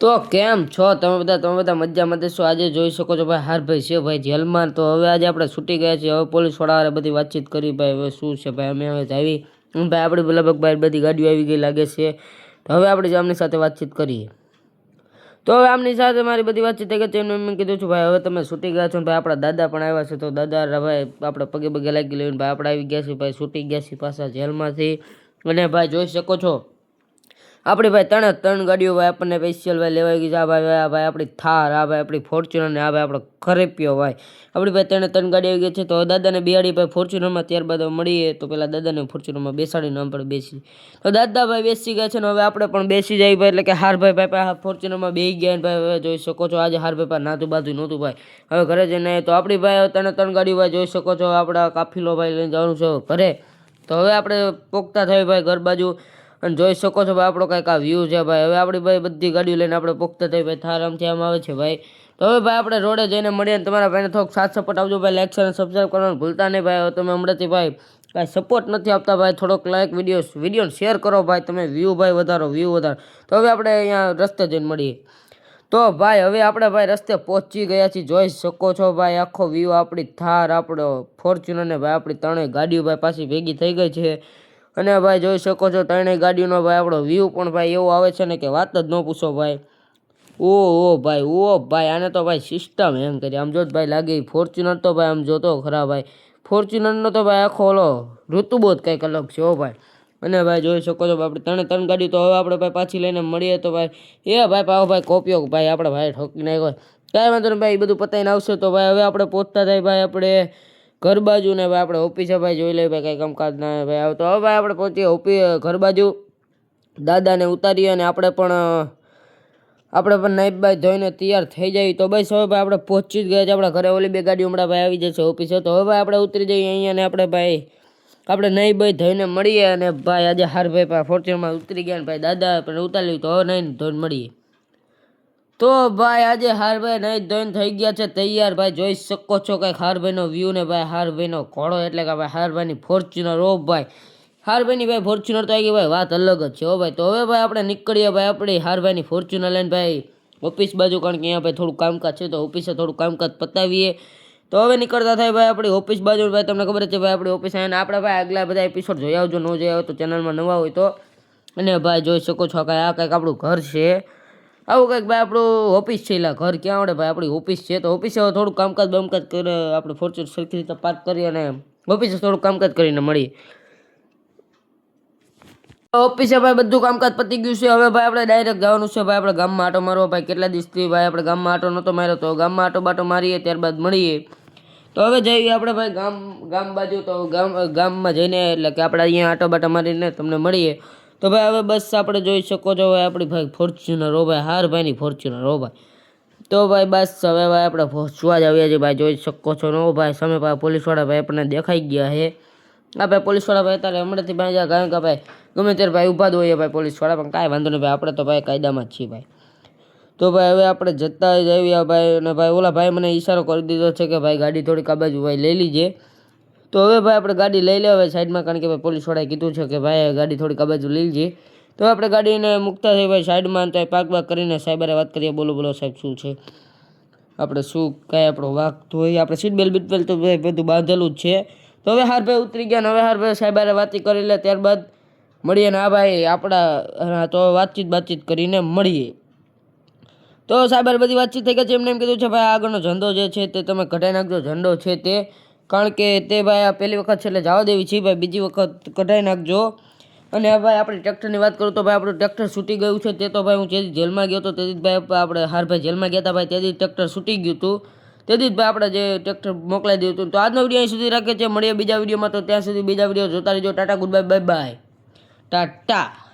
તો કેમ છો? તમે બધા તમે બધા મજામાં દેશો આજે જોઈ શકો છો ભાઈ, હારભાઈ છે ભાઈ જેલમાં. તો હવે આજે આપણે છૂટી ગયા છીએ. હવે પોલીસવાળાવાળા બધી વાતચીત કરી ભાઈ, હવે શું છે ભાઈ? અમે હવે આવી ભાઈ આપણી લગભગ ભાઈ બધી ગાડીઓ આવી ગઈ લાગે છે. તો હવે આપણે આમની સાથે વાતચીત કરીએ. તો હવે આમની સાથે મારી બધી વાતચીત થઈ ગઈ છે. એમને મેં કીધું છું, ભાઈ, હવે તમે છૂટી ગયા છો ભાઈ, આપણા દાદા પણ આવ્યા છે. તો દાદા ભાઈ, આપણે પગે પગે લાગી લઈને ભાઈ, આપણે આવી ગયા છીએ ભાઈ, છૂટી ગયા છીએ પાછા જેલમાંથી. અને ભાઈ, જોઈ શકો છો આપણી ભાઈ ત્રણે ત્રણ ગાડીઓ ભાઈ આપણને સ્પેશિયલ ભાઈ લેવાઈ ગઈ છે. આ ભાઈ આ ભાઈ આપણી થાર, આ ભાઈ આપણી ફોર્ચ્યુનર ને આ ભાઈ આપણો ખરેપિયો ભાઈ. આપણી ભાઈ ત્રણે ત્રણ ગાડી આવી ગઈ છે, તો દાદાને બિહાડી ભાઈ ફોર્ચ્યુનરમાં ત્યારબાદ મળીએ, તો પેલા દાદાને ફોર્ચ્યુનરમાં બેસાડીને પણ બેસી તો દાદા ભાઈ બેસી ગયા છે ને હવે આપણે પણ બેસી જાય ભાઈ, એટલે કે હાર ભાઈ ફોર્ચ્યુનરમાં બેસી ગયા ભાઈ, હવે જોઈ શકો છો આજે હાર ભાઈ નાતું બાજુ નહોતું ભાઈ. હવે ઘરે જઈને તો આપણી ભાઈ હવે ત્રણે ત્રણ ગાડી ભાઈ જોઈ શકો છો, આપણા કાફીલો ભાઈ લઈને જવાનું છે ઘરે. તો હવે આપણે પોખતા થઈ ભાઈ ઘર બાજુ. અને જોઈ શકો છો ભાઈ, આપણો કંઈક આ વ્યૂ છે ભાઈ. હવે આપણી ભાઈ બધી ગાડીઓ લઈને આપણે પોખતા થઈ ભાઈ થાર આમથી આમ આવે છે ભાઈ. તો હવે ભાઈ આપણે રોડે જઈને મળીએ ને તમારા ભાઈને થોડોક સાથ સપોર્ટ આપજો ભાઈ. લાઈક અને સબસ્ક્રાઈબ કરવાનું ભૂલતા નહીં ભાઈ. તમે હમણાંથી ભાઈ કાંઈ સપોર્ટ નથી આપતા ભાઈ. થોડોક લાઈક વીડિયો વિડીયોને શેર કરો ભાઈ. તમે વ્યૂ ભાઈ વધારો વ્યૂ વધારો. તો હવે આપણે અહીંયા રસ્તે જઈને મળીએ. તો ભાઈ, હવે આપણે ભાઈ રસ્તે પહોંચી ગયા છીએ. જોઈ શકો છો ભાઈ, આખો વ્યૂ આપણી થાર, આપણો ફોર્ચ્યુનર ને ભાઈ આપણી ત્રણેય ગાડીઓ ભાઈ પાછી ભેગી થઈ ગઈ છે. અને ભાઈ જોઈ શકો છો, ત્રણેય ગાડીનો ભાઈ આપણો વ્યૂ પણ ભાઈ એવો આવે છે ને કે વાત જ ન પૂછો ભાઈ. ઓ ઓ ભાઈ ઓ ભાઈ, આને તો ભાઈ સિસ્ટમ એમ કરી. આમ જો ભાઈ લાગે ફોર્ચ્યુનર તો ભાઈ આમ જોતો ખરા ભાઈ. ફોર્ચ્યુનરનો તો ભાઈ આખો ઓલો ઋતુબો જ કંઈક અલગ છે હો ભાઈ. અને ભાઈ જોઈ શકો છો, આપણે ત્રણે ત્રણ ગાડી તો હવે આપણે ભાઈ પાછી લઈને મળીએ તો ભાઈ, એ ભાઈ પાવ ભાઈ કોપીઓ ભાઈ આપણે ભાઈ ઠોકી નાખ્યો કાંઈ વાંધો નહીં ભાઈ એ બધું પતાવીને આવશે તો ભાઈ હવે આપણે પહોંચતા થાય ભાઈ આપણે ઘર બાજુ ને ભાઈ આપણે ઓફિસે ભાઈ જોઈ લઈએ, ભાઈ કંઈ કામકાજ ના ભાઈ ભાઈ તો હવે ભાઈ આપણે પહોંચીએ ઓફિસ ઘર બાજુ દાદાને ઉતારીએ અને આપણે પણ આપણે પણ નાઈટ બાઈ ધોઈને તૈયાર થઈ જઈએ તો બસ. હવે ભાઈ આપણે પહોંચી જ ગયા છે આપણા ઘરે ઓલી બે ગાડી હમણાં ભાઈ આવી જશે ઓફિસે. તો હવે ભાઈ આપણે ઉતરી જઈએ અહીંયા ને આપણે ભાઈ, આપણે નહીં ભાઈ ધોઈને મળીએ અને ભાઈ આજે હાર ભાઈ ફોર્ચ્યુનમાં ઉતરી ગયા ને ભાઈ દાદા પણ ઉતારી તો નહીં ધોઈને મળીએ. તો ભાઈ આજે હારભાઈ નહીં ધોઈને થઈ ગયા છે. તૈયાર ભાઈ જોઈ શકો છો કંઈક હારભાઈનો વ્યૂ ને ભાઈ હારભાઈનો ઘોડો એટલે કે ભાઈ હારભાઈની ફોર્ચ્યુનર ઓ ભાઈ હારભાઈની ભાઈ ફોર્ચ્યુનર તો આવી ભાઈ વાત અલગ જ છે હો ભાઈ. તો હવે ભાઈ આપણે નીકળીએ ભાઈ આપણી હારભાઈની ફોર્ચ્યુનર લઈને ભાઈ ઓફિસ બાજુ કારણ કે અહીંયા ભાઈ થોડું કામકાજ છે તો ઓફિસે થોડું કામકાજ પતાવીએ. તો હવે નીકળતા થાય ભાઈ આપણી ઓફિસ બાજુ ભાઈ તમને ખબર છે ભાઈ આપણી ઓફિસ આવીને આપણે ભાઈ આગલા બધા એપિસોડ જોઈ આવજો, ન જોઈ આવો તો ચેનલમાં નવા હોય તો. અને ભાઈ જોઈ શકો છો કે આ કંઈક આપણું ઘર છે. આવું કંઈક ભાઈ આપણું ઓફિસ છે એટલે ઘર ક્યાં આવડે ભાઈ? આપણી ઓફિસ છે તો ઓફિસે થોડું કામકાજ બામકાજ કરે, આપણે ફોર્ચ્યુન સરખી રીતે પાર્ક કરી અને ઓફિસે થોડું કામકાજ કરીને મળીએ. ઓફિસે ભાઈ બધું કામકાજ પતી ગયું છે. હવે ભાઈ આપણે ડાયરેક્ટ જવાનું છે. ભાઈ આપણે ગામમાં આટો મારવો ભાઈ કેટલા દિવસથી ભાઈ આપણે ગામમાં આટો નહોતો માર્યો. તો ગામમાં આટો બાટો મારીએ, ત્યારબાદ મળીએ. તો હવે જઈએ આપણે ભાઈ ગામ ગામ બાજુ તો ગામ, ગામમાં જઈને એટલે કે આપણે અહીંયા આટો બાટો મારીને તમને મળીએ. તો ભાઈ હવે બસ આપણે જોઈ શકો છો હવે આપણી ભાઈ ફોર્ચ્યુનર હો ભાઈ, હાર ભાઈની ફોર્ચ્યુનર હો ભાઈ. તો ભાઈ બસ હવે ભાઈ આપણે પહોંચવા જ આવ્યા છીએ ભાઈ, જોઈ શકો છો નો ભાઈ, સામે ભાઈ પોલીસવાળા ભાઈ આપણને દેખાઈ ગયા છે. આ ભાઈ પોલીસવાળા ભાઈ અત્યારે હમણાંથી ભાઈ જ્યાં કારણ કે ભાઈ ગમે ત્યારે ભાઈ ઊભા જ હોઈએ ભાઈ પોલીસવાળા, પણ કાંઈ વાંધો નહીં ભાઈ, આપણે તો ભાઈ કાયદામાં જ છીએ ભાઈ. તો ભાઈ હવે આપણે જતા જ આવ્યા ભાઈ, અને ભાઈ ઓલા ભાઈ મને ઈશારો કરી દીધો છે કે ભાઈ ગાડી થોડીક આ બાજુ ભાઈ લઈ લીજે. તો હવે ભાઈ આપણે ગાડી લઈ લે હવે સાઈડમાં, કારણ કે ભાઈ પોલીસવાળાએ કીધું છે કે ભાઈ ગાડી થોડીક આ લઈ લીજે. તો આપણે ગાડીને મૂકતા થઈ ભાઈ સાઈડમાં, તો પાક બાક કરીને સાહેબરે વાત કરીએ, બોલો બોલો સાહેબ, શું છે? આપણે શું કાંઈ આપણો વાક હોય આપણે સીટ બેલ્ટ બીટ બેલ્ટ તો ભાઈ બધું બાંધેલું જ છે. તો હવે હારભાઈ ઉતરી ગયા ને હવે હારભાઈ સાહેબારે વાતી કરી લે, ત્યારબાદ મળીએ ને આ ભાઈ આપણા તો વાતચીત બાતચીત કરીને મળીએ. તો સાહેબ બધી વાતચીત થઈ ગઈ છે, એમને એમ કીધું છે, ભાઈ આગળનો ઝંડો જે છે તે તમે ઘટાઈ નાખજો ઝંડો છે તે. કારણ કે તે ભાઈ આ પહેલી વખત છે એટલે જવા દેવી છે ભાઈ બીજી વખત કઢાઈ નાખજો. અને ભાઈ આપણે ટ્રેક્ટરની વાત કરું તો ભાઈ આપણું ટ્રેક્ટર છૂટી ગયું છે, તે તો ભાઈ હું જેથી જેલમાં ગયો હતો તેથી ભાઈ આપણે હારભાઈ જેલમાં ગયા હતા ભાઈ તેથી ટ્રેક્ટર છૂટી ગયું હતું તેથી જ ભાઈ આપણે જે ટ્રેક્ટર મોકલાઈ દીધું હતું તો આજનો વીડિયો અહીં સુધી રાખે છે, મળીએ બીજા વિડીયોમાં, તો ત્યાં સુધી બીજા વીડિયો જોતા રહેજો. Tata, good bye bye bye. Tata.